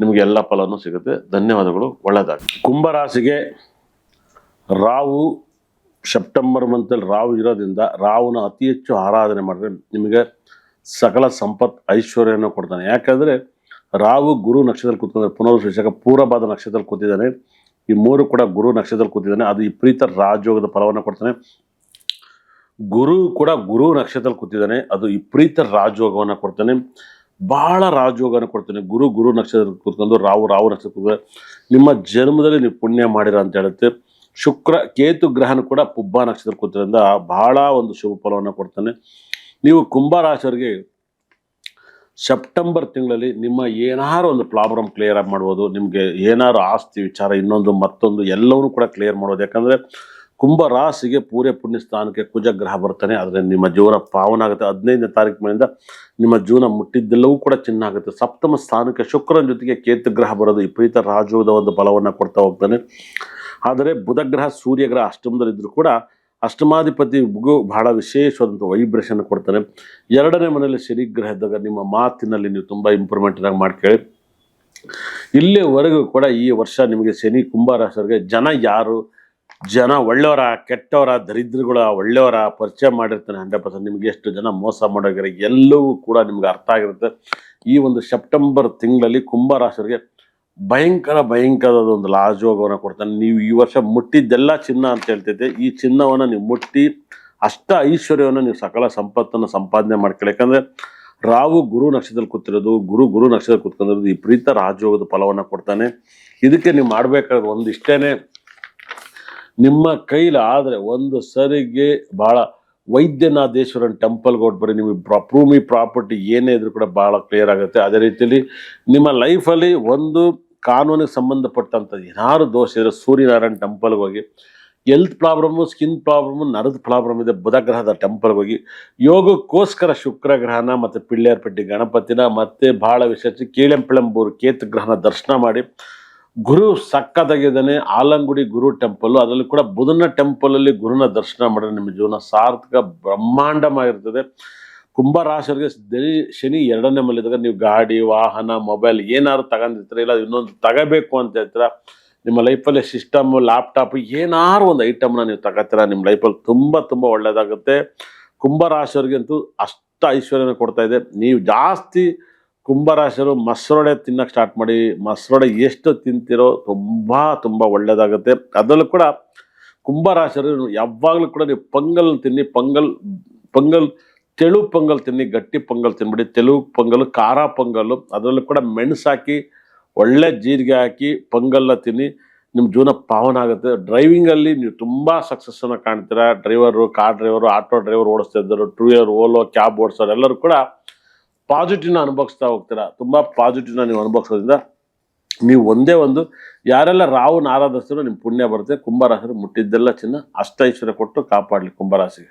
ನಿಮಗೆ ಎಲ್ಲ ಫಲನೂ ಸಿಗುತ್ತೆ. ಧನ್ಯವಾದಗಳು. ಒಳ್ಳೆಯದಾಗಿ ಕುಂಭರಾಶಿಗೆ ರಾವು ಸೆಪ್ಟೆಂಬರ್ ಮಂತಲ್ಲಿ ರಾವು ಇರೋದ್ರಿಂದ ರಾವುನ ಅತಿ ಹೆಚ್ಚು ಆರಾಧನೆ ಮಾಡಿದ್ರೆ ನಿಮಗೆ ಸಕಲ ಸಂಪತ್ ಐಶ್ವರ್ಯನ ಕೊಡ್ತಾನೆ. ಯಾಕಂದರೆ ರಾವು ಗುರು ನಕ್ಷತ್ರದಲ್ಲಿ ಕೂತ್ಕೊಂಡ್ರೆ ಪುನರ್ವಿಷಕ ಪೂರ್ವಭಾದ ನಕ್ಷತ್ರದಲ್ಲಿ ಕೂತಿದ್ದಾನೆ. ಈ ಮೂರು ಕೂಡ ಗುರು ನಕ್ಷತ್ರದಲ್ಲಿ ಕೂತಿದ್ದಾನೆ. ಅದು ವಿಪರೀತ ರಾಜಯೋಗದ ಫಲವನ್ನು ಕೊಡ್ತಾನೆ. ಗುರು ಕೂಡ ಗುರು ನಕ್ಷತ್ರದಲ್ಲಿ ಕೂತಿದ್ದಾನೆ. ಅದು ವಿಪರೀತ ರಾಜಯೋಗವನ್ನು ಕೊಡ್ತಾನೆ. ಬಹಳ ರಾಜಯೋಗನ ಕೊಡ್ತಾನೆ. ಗುರು ಗುರು ನಕ್ಷತ್ರ ಕೂತ್ಕೊಂಡು ರಾವು ರಾವು ನಕ್ಷತ್ರ ನಿಮ್ಮ ಜನ್ಮದಲ್ಲಿ ನೀವು ಪುಣ್ಯ ಮಾಡಿರ ಅಂತ ಹೇಳುತ್ತೆ. ಶುಕ್ರ, ಕೇತು ಗ್ರಹನ ಕೂಡ ಪುಬ್ಬ ನಕ್ಷತ್ರ ಕೂತಿರೋದ್ರಿಂದ ಬಹಳ ಒಂದು ಶುಭ ಫಲವನ್ನು ಕೊಡ್ತಾನೆ. ನೀವು ಕುಂಭರಾಶಿಯವರಿಗೆ ಸೆಪ್ಟೆಂಬರ್ ತಿಂಗಳಲ್ಲಿ ನಿಮ್ಮ ಏನಾರು ಒಂದು ಪ್ರಾಬ್ಲಮ್ ಕ್ಲಿಯರ್ ಆಗಿ ಮಾಡ್ಬೋದು. ನಿಮಗೆ ಏನಾರು ಆಸ್ತಿ, ವಿಚಾರ, ಇನ್ನೊಂದು, ಮತ್ತೊಂದು ಎಲ್ಲವನ್ನೂ ಕೂಡ ಕ್ಲಿಯರ್ ಮಾಡ್ಬೋದು. ಯಾಕಂದರೆ ಕುಂಭ ರಾಶಿಗೆ ಪೂರ್ಯ ಪುಣ್ಯ ಸ್ಥಾನಕ್ಕೆ ಕುಜ ಗ್ರಹ ಬರ್ತಾನೆ ಆದರೆ ನಿಮ್ಮ ಜೀವನ ಪಾವನ ಆಗುತ್ತೆ. ಹದಿನೈದನೇ ತಾರೀಕು ಮೇಲಿಂದ ನಿಮ್ಮ ಜೀವನ ಮುಟ್ಟಿದ್ದೆಲ್ಲವೂ ಕೂಡ ಚಿನ್ನ ಆಗುತ್ತೆ. ಸಪ್ತಮ ಸ್ಥಾನಕ್ಕೆ ಶುಕ್ರನ ಜೊತೆಗೆ ಕೇತು ಗ್ರಹ ಬರೋದು ವಿಪರೀತ ರಾಜೋದ ಒಂದು ಬಲವನ್ನು ಕೊಡ್ತಾ ಹೋಗ್ತಾನೆ. ಆದರೆ ಬುಧ ಗ್ರಹ, ಸೂರ್ಯ ಗ್ರಹ ಅಷ್ಟಮದಲ್ಲಿದ್ದರೂ ಕೂಡ ಅಷ್ಟಮಾಧಿಪತಿ ಬಹಳ ವಿಶೇಷವಾದಂಥ ವೈಬ್ರೇಷನ್ ಕೊಡ್ತಾನೆ. ಎರಡನೇ ಮನೆಯಲ್ಲಿ ಶನಿ ಗ್ರಹ ಇದ್ದಾಗ ನಿಮ್ಮ ಮಾತಿನಲ್ಲಿ ನೀವು ತುಂಬ ಇಂಪ್ರೂವ್ಮೆಂಟ್ ಮಾಡ್ಕೊಳ್ಳಿ ಇಲ್ಲಿವರೆಗೂ ಕೂಡ ಈ ವರ್ಷ ನಿಮಗೆ ಶನಿ ಕುಂಭ ಕುಂಭರಾಶರಿಗೆ ಜನ ಯಾರು? ಜನ ಒಳ್ಳೆಯವರ, ಕೆಟ್ಟವರ, ದರಿದ್ರಗಳ ಒಳ್ಳೆಯವರ ಪರಿಚಯ ಮಾಡಿರ್ತಾನೆ ಹಂಡ್ರೆಡ್ ಪರ್ಸೆಂಟ್. ನಿಮಗೆ ಎಷ್ಟು ಜನ ಮೋಸ ಮಾಡೋಗಿರ ಎಲ್ಲವೂ ಕೂಡ ನಿಮ್ಗೆ ಅರ್ಥ ಆಗಿರುತ್ತೆ. ಈ ಒಂದು ಸೆಪ್ಟೆಂಬರ್ ತಿಂಗಳಲ್ಲಿ ಕುಂಭರಾಶರಿಗೆ ಭಯಂಕರ ಭಯಂಕರದ ಒಂದು ಲಾಜೋಗವನ್ನು ಕೊಡ್ತಾನೆ. ನೀವು ಈ ವರ್ಷ ಮುಟ್ಟಿದ್ದೆಲ್ಲ ಚಿನ್ನ ಅಂತ ಹೇಳ್ತೈತೆ ಈ ಚಿನ್ನವನ್ನು ನೀವು ಮುಟ್ಟಿ ಅಷ್ಟ ಐಶ್ವರ್ಯವನ್ನು ನೀವು ಸಕಲ ಸಂಪತ್ತನ್ನು ಸಂಪಾದನೆ ಮಾಡ್ಕೊಳ್ಳಿ. ಯಾಕಂದರೆ ರಾವು ಗುರು ನಕ್ಷತ್ರದಲ್ಲಿ ಕೂತಿರೋದು, ಗುರು ಗುರು ನಕ್ಷತ್ರ ಕೂತ್ಕೊಂಡಿರೋದು ಈ ಪ್ರೀತ ರಾಜಯೋಗದ ಫಲವನ್ನು ಕೊಡ್ತಾನೆ. ಇದಕ್ಕೆ ನೀವು ಮಾಡಬೇಕಾದ ಒಂದು ಇಷ್ಟೇನೆ ನಿಮ್ಮ ಕೈಲಿ ಆದರೆ ಒಂದು ಸರಿಗೆ ಭಾಳ ವೈದ್ಯನಾಥೇಶ್ವರನ್ ಟೆಂಪಲ್ಗೆ ಹೋಗಿ ಬರ್ರಿ ನಿಮಗೆ ಪ್ರಾ ಪ್ರಾಪರ್ಟಿ ಏನೇ ಇದ್ರೂ ಕೂಡ ಭಾಳ ಕ್ಲಿಯರ್ ಆಗುತ್ತೆ. ಅದೇ ರೀತಿಯಲ್ಲಿ ನಿಮ್ಮ ಲೈಫಲ್ಲಿ ಒಂದು ಕಾನೂನಿಗೆ ಸಂಬಂಧಪಟ್ಟಂಥ ಏನಾದ್ರು ದೋಷ ಇದ್ರೆ ಸೂರ್ಯನಾರಾಯಣ ಟೆಂಪಲ್ಗೆ ಹೋಗಿ ಎಲ್ತ್ ಪ್ರಾಬ್ಲಮ್ಮು ಸ್ಕಿನ್ ಪ್ರಾಬ್ಲಮ್ಮು ನರದ ಪ್ರಾಬ್ಲಮ್ ಇದೆ ಬುಧ ಗ್ರಹದ ಟೆಂಪಲ್ಗೆ ಹೋಗಿ, ಯೋಗಕ್ಕೋಸ್ಕರ ಶುಕ್ರ ಗ್ರಹನ ಮತ್ತು ಪಿಳ್ಳೇರ್ಪಟ್ಟಿ ಗಣಪತಿನ ಮತ್ತೆ ಭಾಳ ವಿಶೇಷ ಕೀಳೆಂಪೆಳಂಬೂರು ಕೇತು ಗ್ರಹನ ದರ್ಶನ ಮಾಡಿ ಗುರು ಸಕ್ಕದಾಗಿದ್ದಾನೆ, ಆಲಂಗುಡಿ ಗುರು ಟೆಂಪಲ್ ಅದರಲ್ಲಿ ಕೂಡ ಬುಧನ ಟೆಂಪಲಲ್ಲಿ ಗುರುನ ದರ್ಶನ ಮಾಡಿದ್ರೆ ನಿಮ್ಮ ಜೀವನ ಸಾರ್ಥಕ, ಬ್ರಹ್ಮಾಂಡವಾಗಿರ್ತದೆ. ಕುಂಭ ರಾಶಿಯವರಿಗೆ ಶನಿ ಎರಡನೇ ಮಲ್ಲಿದಾಗ ನೀವು ಗಾಡಿ, ವಾಹನ ಮೊಬೈಲ್ ಏನಾದ್ರು ತಗೊಂಡಿರ್ತೀರ, ಇಲ್ಲ ಇನ್ನೊಂದು ತಗೋಬೇಕು ಅಂತ ಹೇಳ್ತೀರ, ನಿಮ್ಮ ಲೈಫಲ್ಲಿ ಸಿಸ್ಟಮ್ ಲ್ಯಾಪ್ಟಾಪ್ ಏನಾದ್ರು ಒಂದು ಐಟಮ್ನ ನೀವು ತಗೋತೀರ, ನಿಮ್ಮ ಲೈಫಲ್ಲಿ ತುಂಬ ತುಂಬ ಒಳ್ಳೆಯದಾಗುತ್ತೆ ಕುಂಭ ಅಷ್ಟು ಅಷ್ಟ ಐಶ್ವರ್ಯನ ಕೊಡ್ತಾ ಇದೆ. ನೀವು ಜಾಸ್ತಿ ಕುಂಭರಾಶಿಯರು ಮೊಸರೊಡೆ ತಿನ್ನೋಕ್ಕೆ ಸ್ಟಾರ್ಟ್ ಮಾಡಿ, ಮೊಸರೊಡೆ ಎಷ್ಟು ತಿಂತಿರೋ ತುಂಬ ತುಂಬ ಒಳ್ಳೆಯದಾಗುತ್ತೆ ಅದರಲ್ಲೂ ಕೂಡ ಕುಂಭರಾಶಿಯರು ಯಾವಾಗಲೂ ಕೂಡ ನೀವು ಪೊಂಗಲ್ ತಿನ್ನಿ, ಪೊಂಗಲ್ ಪೊಂಗಲ್, ತೆಳು ಪೊಂಗಲ್ ತಿನ್ನಿ, ಗಟ್ಟಿ ಪೊಂಗಲ್ ತಿನ್ಬಿಡಿ. ತೆಳು ಪೊಂಗಲ್, ಖಾರ ಪೊಂಗಲ್ಲು ಅದರಲ್ಲೂ ಕೂಡ ಮೆಣಸು ಹಾಕಿ, ಒಳ್ಳೆ ಜೀರಿಗೆ ಹಾಕಿ, ಪೊಂಗಲ್ನ ತಿನ್ನಿ ನಿಮ್ಮ ಜೀವನ ಪಾವನ ಆಗುತ್ತೆ. ಡ್ರೈವಿಂಗಲ್ಲಿ ನೀವು ತುಂಬ ಸಕ್ಸಸ್ಸನ್ನು ಕಾಣ್ತೀರಾ. Driver car driver auto driver ಓಡಿಸ್ತಾ ಇದ್ದರು ಟೂ ವೀಲರ್ ಓಲೋ ಕ್ಯಾಬ್ ಓಡಿಸೋರು ಎಲ್ಲರೂ ಕೂಡ ಪಾಸಿಟಿವ್ನ ಅನುಭವಿಸ್ತಾ ಹೋಗ್ತೀರಾ? ತುಂಬ ಪಾಸಿಟಿವ್ನ ನೀವು ಅನುಭವಿಸೋದ್ರಿಂದ ನೀವು ಒಂದೇ ಒಂದು, ಯಾರೆಲ್ಲ ರಾಹುನ ಆರಾಧಿಸಿದ್ರು ನಿಮ್ಮ ಪುಣ್ಯ ಬರುತ್ತೆ. ಕುಂಭರಾಶಿ ಮುಟ್ಟಿದ್ದೆಲ್ಲ ಚಿನ್ನ ಅಷ್ಟೈಶ್ವರ್ಯ ಕೊಟ್ಟು ಕಾಪಾಡಲಿ ಕುಂಭರಾಶಿಗೆ